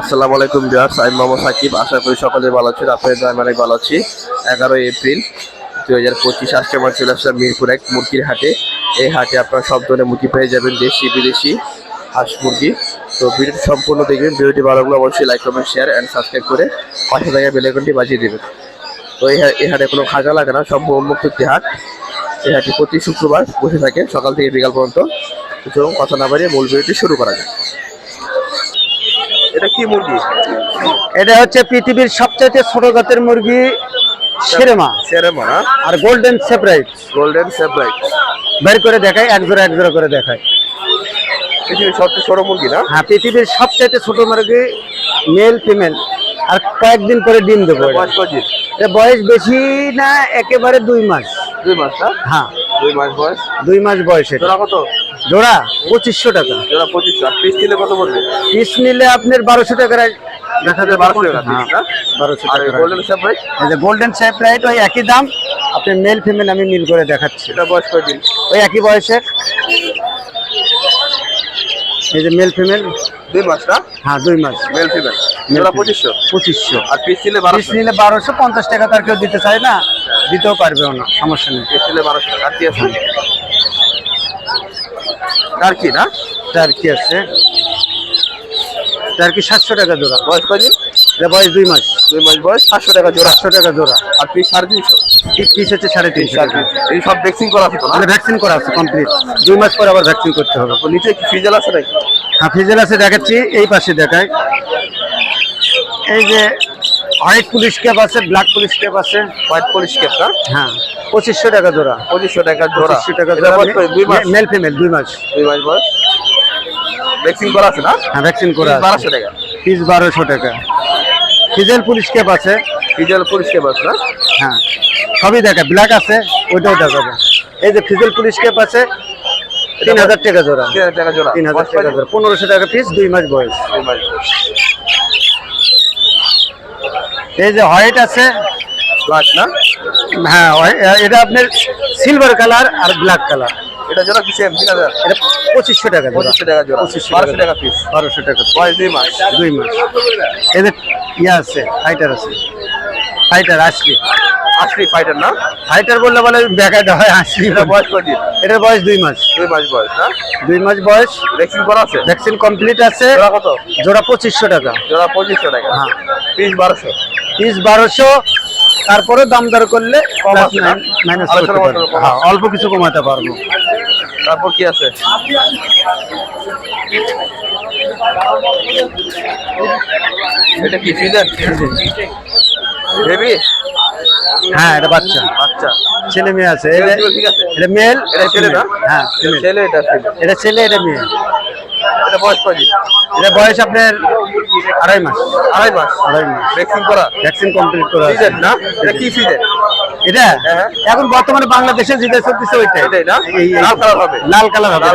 আসসালামু আলাইকুম ভিউয়ার্স, আমি মোহাম্মদ সাকিব। আশা করি সকলে ভালো আছেন। আপনাদের আমি অনেক ভালো আছি। এগারোই এপ্রিল দু হাজার পঁচিশ আজকে আমার চলে আসলাম মিরপুর এক মুরগির হাটে। এই হাটে আপনারা সব ধরনের মুরগি পেয়ে যাবেন, দেশি, বিদেশি হাঁস মুরগি। তো ভিডিওটি সম্পূর্ণ দেখবেন। ভিডিওটি ভালো লাগলে অবশ্যই like comment share and subscribe করে পাশে থাকা বেলাইকনটি বাজিয়ে দেবেন। তো এই হাটে কোনো খাজা লাগে না, সম্পূর্ণ উন্মুক্ত একটি হাট। এই হাটটি প্রতি শুক্রবার বসে থাকে, সকাল থেকে বিকাল পর্যন্ত। চলুন কথা না বাড়িয়ে মূল ভিডিওটি শুরু করা যাক। এটা কি মুরগি? এটা হচ্ছে পৃথিবীর সবচেয়ে ছোট জাতের মুরগি সেরেমা সেরেমা আর গোল্ডেন সেপারেট গোল্ডেন সেপ্রাইট বের করে দেখায় এক জোড়া এক জোড়া করে দেখায় পৃথিবীর সবচেয়ে ছোট মুরগি না? হ্যাঁ পৃথিবীর সবচেয়ে ছোট মুরগি মেল ফিমেল আর কয়েকদিন পরে ডিম দেবো বয়স বেশি না একেবারে দুই মাস। দুই মাস হ্যাঁ। দুই মাস বয়স? দুই মাস বয়স জোড়া কত? জোড়া পঁচিশশো টাকা। জোড়া পঁচিশ আর পিস কিলো কত পড়বে? পিস নিলে আপনার বারোশো টাকার দেখা যায় বারোশো টাকা বারোশো আর টাকা গোল্ডেন যে গোল্ডেন সেপারেট ওই একই দাম। আপনি মেল ফিমেল আমি মিল করে দেখাচ্ছি। এটা বয়স কদিন ওই একই বয়সের। এই যে মেল ফিমেল দুই মাস না? হ্যাঁ দুই মাস। মেল ফিমেল জোড়া পঁচিশশো। পঁচিশশো। আর পিস কিলো পিস নিলে বারোশো পঞ্চাশ টাকা তার কেউ দিতে চায় না। দিতেও পারবেও না সমস্যা নেই। কিলো বারোশো টাকা আর কি আছে? আর কি না? তার কি আছে। তার কি সাতশো টাকা জোড়া। বয়স কদিন এটা বয়স দুই মাস। দুই মাস বয়স সাতশো টাকা জোড়া। সাতশো টাকা জোড়া। আর পিস সাড়ে তিনশো? পিস হচ্ছে সাড়ে তিনশো এই সব ভ্যাকসিন করা আছে মানে ভ্যাকসিন করা আছে কমপ্লিট দুই মাস পর আবার ভ্যাকসিন করতে হবে। তো নিচে কি ফিজেল আছে নাকি? হ্যাঁ ফিজেল আছে দেখাচ্ছি। এই পাশে দেখায় এই যে হোয়াইট পুলিশ ক্যাপ আছে ব্ল্যাক পুলিশ ক্যাপ আছে। হোয়াইট পুলিশ ক্যাপ না হ্যাঁ। পঁচিশশো টাকা জোড়া। পঁচিশশো টাকা জোড়া। পঁচিশশো টাকা কত? দুই মাস? মেল ফিমেল দুই মাস। দুই মাস বয়স। ভ্যাকসিন করা আছে না? হ্যাঁ ভ্যাকসিন করা আছে। বারোশো টাকা। পিস বারোশো টাকা। ফিজেল পুলিশ ক্যাপ আছে। ফিজেল পুলিশ ক্যাপ আছে না? হ্যাঁ। সবই দেখা ব্ল্যাক আছে ওইটাও দেখাবো। এই যে ফিজেল পুলিশ ক্যাপ আছে তিন হাজার টাকা জোড়া। তিন হাজার টাকা জোড়া। তিন হাজার টাকা? জোড়া। পনেরোশো টাকা পিস দুই মাস বয়স। দুই মাস বয়স। এই যে হোয়াইট আছে ব্ল্যাক না? হ্যাঁ এটা আপনার সিলভার কালার আর ব্ল্যাক কালার এটা জোড়া কি সেম তিন হাজার? এটা পঁচিশশো টাকা পঁচিশশো টাকা জোড়া। পঁচিশশো বারোশো টাকা পিস বারোশো টাকা বয়স দুই মাস। দুই মাস। এই যে ইয়ে আছে ফাইটার আছে। ফাইটার আসলি ফাইটার না? ফাইটার বললে বলে হয় আসলি এটা বয়স কদিন এটার বয়স দুই মাস। দুই মাস বয়স না? দুই মাস বয়স। ভ্যাকসিন করা আছে? ভ্যাকসিন কমপ্লিট আছে। জোড়া কত? জোড়া পঁচিশশো টাকা। জোড়া পঁচিশশো টাকা। হ্যাঁ। পিস বারোশো। পিস বারোশো তারপরে দাম দর করলে? মাইনাস করতে কম অল্প কিছু কমাতে পারব। তারপর কি আছে? এটা কি ফিজার? বেবি হ্যাঁ এটা বাচ্চা। আচ্ছা ছেলে মেয়ে আছে। এটা মেল এটা ছেলে না? হ্যাঁ ছেলে। এটা ছেলে এটা ছেলে এটা মেয়ে। এটা বয়স কয়দিন এটা বয়স আপনার আড়াই মাস। আড়াই মাস? আড়াই মাস। ভ্যাকসিন করা? ভ্যাকসিন কমপ্লিট করা আছে। না? এটা কি ফিজার এটা হ্যাঁ। এখন বর্তমানে বাংলাদেশে যেটা চলতেছে ওইটাই। এটাই না? লাল কালার হবে? লাল কালার হবে।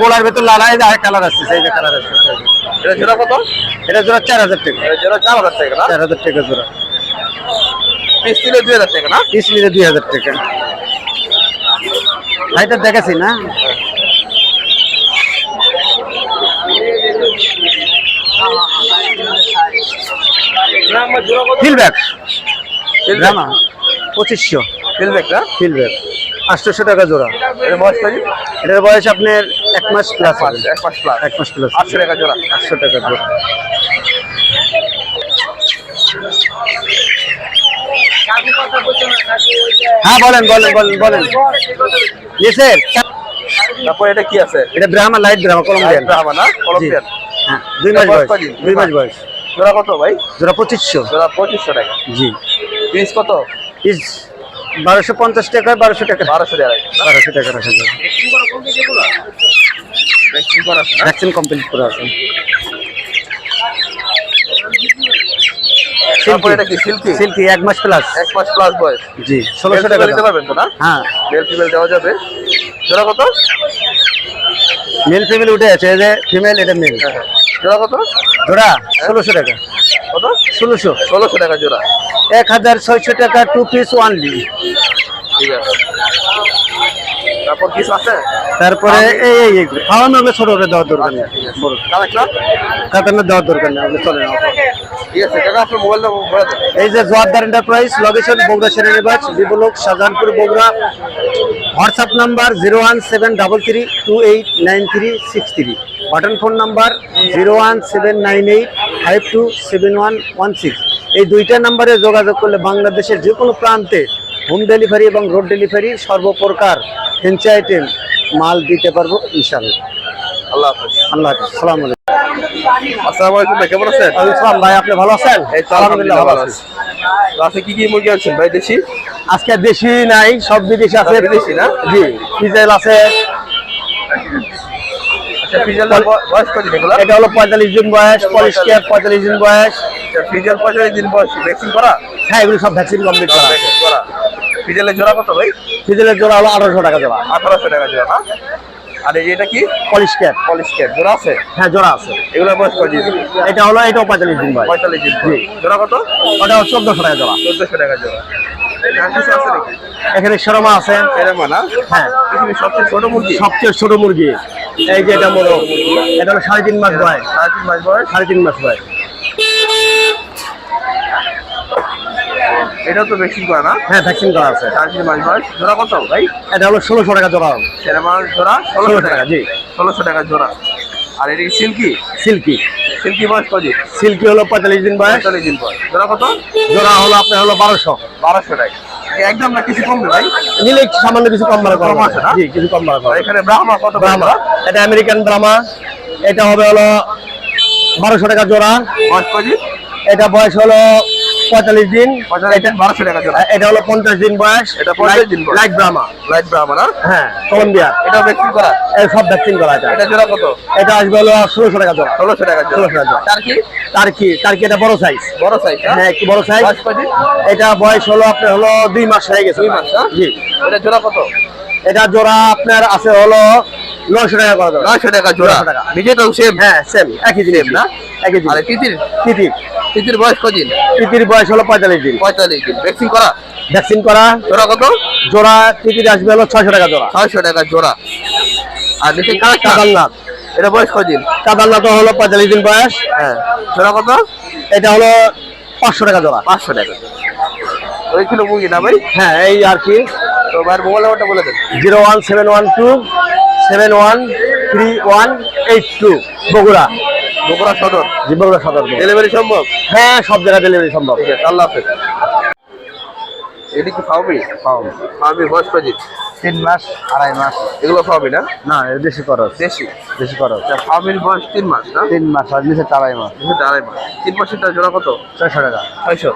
গোলার ভেতর লাল এই যে আর কালার আসছে সেই কালার আসছে। এটা জোড়া কত? এটা জোড়া চার হাজার টাকা। জোড়া চার হাজার টাকা চার হাজার টাকা জোড়া। পিস কিলো দুই হাজার টাকা না? পিস নিলে দুই হাজার টাকা। ভাইটা দেখাছি না? ফিলব্যাক গ্রামা পঁচিশশো। ফিলব্যাক না? ফিলব্যাক আটশোশো টাকা জোড়া। এটা বয়স কয়দিন? এটার বয়স আপনার এক মাস প্লাস এক মাস প্লাস এক মাস প্লাস আটশো টাকা জোড়া। আটশো টাকা জোড়া। হ্যাঁ বলেন বলেন বলেন বলেন। ইয়েসের তারপর এটা কি আছে? এটা Brahma light Brahma Columbian Brahma না? কলম্বিয়ান হ্যাঁ দুই মাস বয়স বয়স। দুই মাস বয়স। জোড়া কত ভাই? জোড়া পঁচিশশো। জোড়া পঁচিশশো টাকা। জি। পিস কত? পিস বারোশো পঞ্চাশ টাকা বারোশো টাকা। বারোশো টাকা বারোশো টাকা রাখা যাবে। ভ্যাকসিন কমপ্লিট করে তারপর এটা কি সিল্কি সিল্কি এক মাস প্লাস এক মাস প্লাস বয়স। জি ষোলোশো টাকা দিতে পারবেন তো না? হ্যাঁ। মেল ফিমেল দেওয়া যাবে। জোড়া কত? মেল ফিমেল উঠে আছে যে ফিমেল এটা মেল হ্যাঁ। জোড়া কত? জোড়া ষোলোশো টাকা। কত? ষোলোশো। ষোলোশো টাকা জোড়া। এক হাজার ছয়শো টাকা টু পিস ওয়ানলি ঠিক আছে। তারপর কিছু আছে? তারপরে এই এই খাওয়ানো হলে ছোট হলে দেওয়ার দরকার নেই। কালেকশন কাতানো দেওয়ার দরকার নেই আপনি চলে ঠিক আছে কাকা আপনার মোবাইল নাম্বার এই যে জোয়ারদার এন্টারপ্রাইজ লোকেশন বগুড়া শেরেনিবাজ বিবলক Shahjahanpur Bogura. WhatsApp number zero one seven double three two eight nine three six three. Button phone number zero one seven nine eight five two seven one one six. এই দুইটা নাম্বারে যোগাযোগ করলে বাংলাদেশের যে কোনো প্রান্তে হোম ডেলিভারি এবং রোড ডেলিভারি সর্বপ্রকার ফেন্সি আইটেম মাল দিতে পারব ইনশাল্লাহ আল্লাহ হাফেজ। আল্লাহ হাফিজ। সালাম আলাইকুম। আসসালামু আলাইকুম ভাই কেমন আছেন? ইসলাম ভাই আপনি ভালো আছেন? এই তো আলহামদুলিল্লাহ ভালো আছি। তো আজকে কি কি মুরগি আনছেন ভাই দেশি? আজকে দেশি নাই সব বিদেশি আছে। বিদেশি না? জি পিজেল আছে। আচ্ছা বয়স এটা হলো পঁয়তাল্লিশ দিন বয়স পলিশ কেয়ার পঁয়তাল্লিশ দিন বয়স। ফিজাল পঁয়তাল্লিশ দিন বয়স ভ্যাকসিন করা? হ্যাঁ এগুলো সব ভ্যাকসিন কমপ্লিট করা। ভ্যাকসিন জোড়া কত ভাই? পিজেলের জোড়া হলো আঠারোশো টাকা জোড়া। আঠারোশো টাকা জোড়া না? আর এই এটা কি? পলিশ ক্যাপ পলিশ ক্যাপ জোড়া আছে? হ্যাঁ জোড়া আছে। এগুলো বয়স কত দিন? এটা হলো এটাও পঁয়তাল্লিশ দিন ভাই পঁয়তাল্লিশ দিন। জোড়া কত? ওটা চোদ্দশো টাকা জোড়া। চোদ্দশো টাকা জোড়া। আছে এখানে শরমা আছে। হ্যাঁ। সবচেয়ে ছোট মুরগি? সবচেয়ে ছোট মুরগি। এই যে এটা বড়। এটা হলো সাড়ে তিন মাস বয়স। সাড়ে তিন মাস বয়স? সাড়ে তিন মাস বয়স। এটাও তো বেশি করা না? হ্যাঁ ভ্যাকসিন করা আছে। তিন মাস বয়স। জোড়া কত ভাই? এটা হলো ষোলোশো টাকা জোড়া। সেরা মাছ জোড়া ষোলোশো টাকা। জি। ষোলোশো টাকা জোড়া। আর এটি সিল্কি? সিল্কি। সিল্কি বয়স কত সিল্কি হলো পঁয়তাল্লিশ দিন বয়স। পঁয়তাল্লিশ দিন বয়স। জোড়া কত? জোড়া হলো আপনার হলো বারোশো। বারোশো টাকা। একদম না কিছু কমবে ভাই? নিলে সামান্য কিছু কম ভাড়া করা আছে জি কিছু কম ভাড়া করা এখানে ব্রাহ্মা কত ব্রাহ্মা। এটা আমেরিকান ব্রাহ্মা। এটা হবে হলো বারোশো টাকা জোড়া। বয়স কত এটা বয়স হলো পঁয়তাল্লিশ দিন। পঁয়তাল্লিশ দিন বারোশো টাকা জোড়া। এটা হলো পঞ্চাশ দিন বয়স। এটা 50 দিন বয়স। লাইট ব্রাহ্মা লাইট ব্রাহ্মা না? হ্যাঁ কলম্বিয়া এটা ভ্যাকসিন করা? এই সব ভ্যাকসিন করা যায়। এটা জোড়া কত? এটা আসবে হলো ষোলোশো টাকা জোড়া। ষোলোশো টাকা জোড়া। 1600 টাকা জোড়া। তার কি? টার্কি টার্কি এটা বড় সাইজ বড় সাইজ হ্যাঁ? একটু বড় সাইজ এটা বয়স হলো আপনার হলো দুই মাস হয়ে গেছে। দুই মাস জি। এটা জোড়া কত? এটা জোড়া আপনার আছে হলো নয়শো টাকা করে দেবে নয়শো টাকা জোড়া। 900 টাকা। নিজেটাও সেম হ্যাঁ সেম একই জিনিস। না? একই আর জিনিস তিতির? তিতির। তিতির বয়স কত দিন? তিতির বয়স হলো পঁয়তাল্লিশ দিন। পঁয়তাল্লিশ দিন। ভ্যাকসিন করা? ভ্যাকসিন করা। জোড়া কত? জোড়া তিতির আসবে হলো ছয়শো টাকা জোড়া। ছয়শো টাকা জোড়া। আর নিচে কালারটা কাদালনাথ এটা বয়স কত দিন? কাদালনাথ হলো পঁয়তাল্লিশ দিন বয়স। হ্যাঁ। জোড়া কত? এটা হলো পাঁচশো টাকা জোড়া। পাঁচশো টাকা ওই কিলো মুরগি না ভাই? হ্যাঁ এই আর কি। তো ভাইয়ের মোবাইল নাম্বারটা বলে দেন। Zero one seven one two seven one three one eight two Bogura. Bogura সদর। জি বগুড়া সদর। ডেলিভারি সম্ভব? হ্যাঁ সব জায়গায় ডেলিভারি সম্ভব। ঠিক আছে আল্লাহ হাফেজ। এটা কি ফাউমি ফাউমি বয়স কত তিন মাস আড়াই মাস। এগুলো ফাউমি না? না দেশি খরচ। দেশি দেশি খরচ। ফাউমির বয়স তিন মাস না? তিন মাস আর নিচে আড়াই মাস। দুশো আড়াই মাস। তিন মাসেরটা জোড়া কত? ছয়শো টাকা। ছয়শো।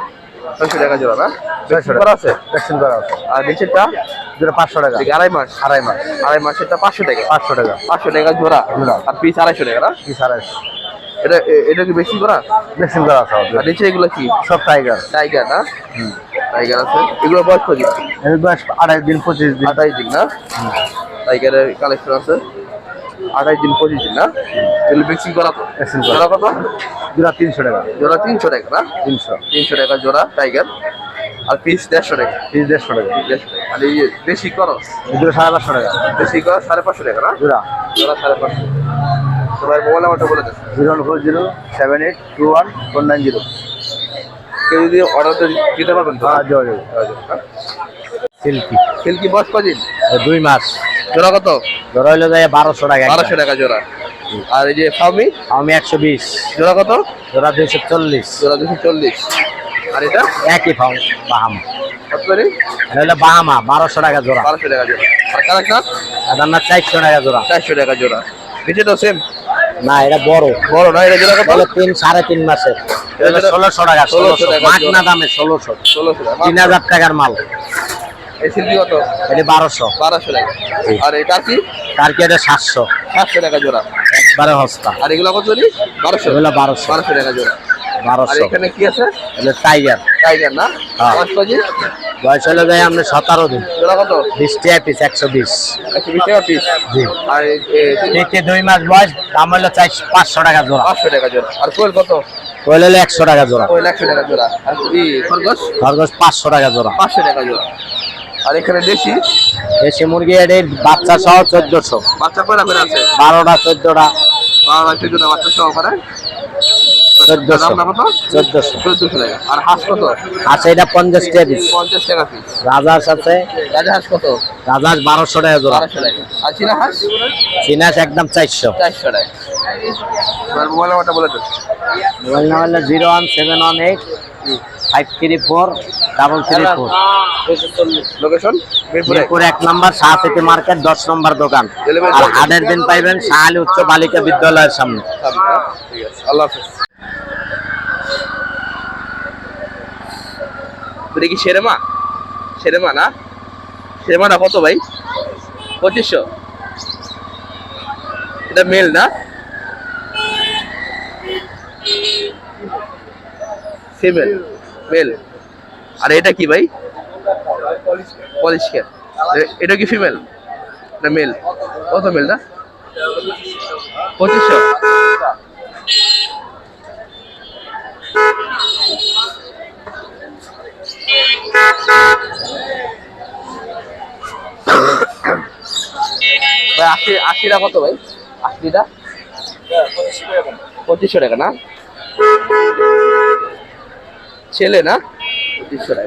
ছয়শো টাকা জোড়া না? ছয়শো করা আছে? ভ্যাকসিন করা আছে। আর নিচেরটা যেটা পাঁচশো টাকা। আড়াই মাস। আড়াই মাস। আড়াই মাসেরটা পাঁচশো টাকা। পাঁচশো টাকা। পাঁচশো টাকা জোড়া। জোড়া। আর পিস আড়াইশো টাকা না? পিস আড়াইশো। এটা এটা কি বেশি করা? ভ্যাকসিন করা আছে আর নিচে এগুলো কি? সব টাইগার। টাইগার না? টাইগার আছে। এগুলো বয়স কত? এর বয়স আড়াই দিন পঁচিশ দিন। আঠাইশ দিন না? টাইগারের কালেকশন আছে। আঠাইশ দিন পঁচিশ দিন না? এগুলো ভ্যাকসিন করা তো? ভ্যাকসিন করা। কত? জোড়া তিনশো টাকা। জোড়া তিনশো টাকা না? তিনশো। তিনশো টাকা জোড়া টাইগার। আর পিস দেড়শো টাকা। পিস দেড়শো টাকা। দেড়শো টাকা। আর এই দেশি করস সাড়ে পাঁচশো টাকা। দেশি করস সাড়ে পাঁচশো টাকা না? জোড়া। জোড়া সাড়ে পাঁচশো। তোমার মোবাইল নাম্বারটা বলে দেন। Zero four zero seven eight two one four nine zero. কেউ যদি অর্ডার দিতে পারবেন তো? হ্যাঁ জয় সিল্কি। সিল্কি বয়স কদিন দুই মাস। জোড়া কত? হইল যায় বারোশো টাকা বারোশো টাকা জোড়া। আর এই যে আমি একশো বিশ। জোড়া কত? জোড়া দুইশো চল্লিশ। জোড়া দুশো চল্লিশ। আর এটা? একই বাহামা কত করে? এটা বাহামা বারোশো টাকা জোড়া। বারোশো টাকা জোড়া। আর চারশো টাকা জোড়া। চারশো টাকা জোড়া। নিচে তো সেম না এটা বড়। বড় না এটা জোড়া বলে তিন সাড়ে তিন মাসের। এটা ষোলোশো টাকা ষোলোশো টাকা মাঠ না দামে ষোলোশো। ষোলোশো তিন হাজার টাকার মাল। এই কত? এটা বারোশো। বারোশো টাকা। আর এটা কি? তার কি এটা সাতশো? সাতশো টাকা জোড়া। একবারে হস্তা আর এগুলো কত বারোশো। এগুলো বারোশো। বারোশো টাকা জোড়া। বারোশো। এখানে কি আছে? টাইগার। টাইগার না? হ্যাঁ। পাঁচ কেজি? বয়স হলে যায় আমরা সতেরো দিন। জোড়া কত? বিশ টাকা পিস একশো বিশ। একশো বিশ টাকা পিস জি। আর এই- এই- দুই মাস বয়স দাম হলো চাই পাঁচশো টাকা জোড়া। পাঁচশো টাকা জোড়া। আর কোয়েল কত? কোয়েল হলে একশো টাকা জোড়া। কোয়েল একশো টাকা জোড়া। আর খরগোশ? খরগোশ পাঁচশো টাকা জোড়া। পাঁচশো টাকা জোড়া। আর এখানে দেশি? দেশি মুরগি বাচ্চা সহ চোদ্দশো। বাচ্চা কয়টা করে আছে? বারোটা চোদ্দটা। বারো লাখ চোদ্দটা বাচ্চা সহ করে। আর হাঁস কত? সেটা পঞ্চাশ টাকা পিস পঞ্চাশ টাকা পিস রাজাস আছে। রাজা হাঁস কত? রাজাস বারোশো টাকা জোড়া। বারোশো টাকা। আর চীনা হাঁস? একদম চারশো। চারশো টাকা। মোবাইল নাম্বারটা বলে দেন। Mobile number zero one seven one eight five three four double three four. Location? Mirpur. এক নম্বর শাহসিটি মার্কেট দশ নম্বর দোকান। আর হাটের দিন পাইবেন শাহালি উচ্চ বালিকা বিদ্যালয়ের সামনে। আল্লাহ হাফেজ। এটা কি সেরেমা? সেরেমা না? সেরেমাটা কত ভাই? পঁচিশশো। এটা মেল না? Female, mail. আর এটা কি ভাই? পলিশ এটা কি ফিমেল? না মেল। কত মেল না? পঁচিশশো। ভাই আশি আশিটা কত ভাই? আশিটা? পঁচিশশো টাকা না? ছেলে না? পঁচিশশো টাকা।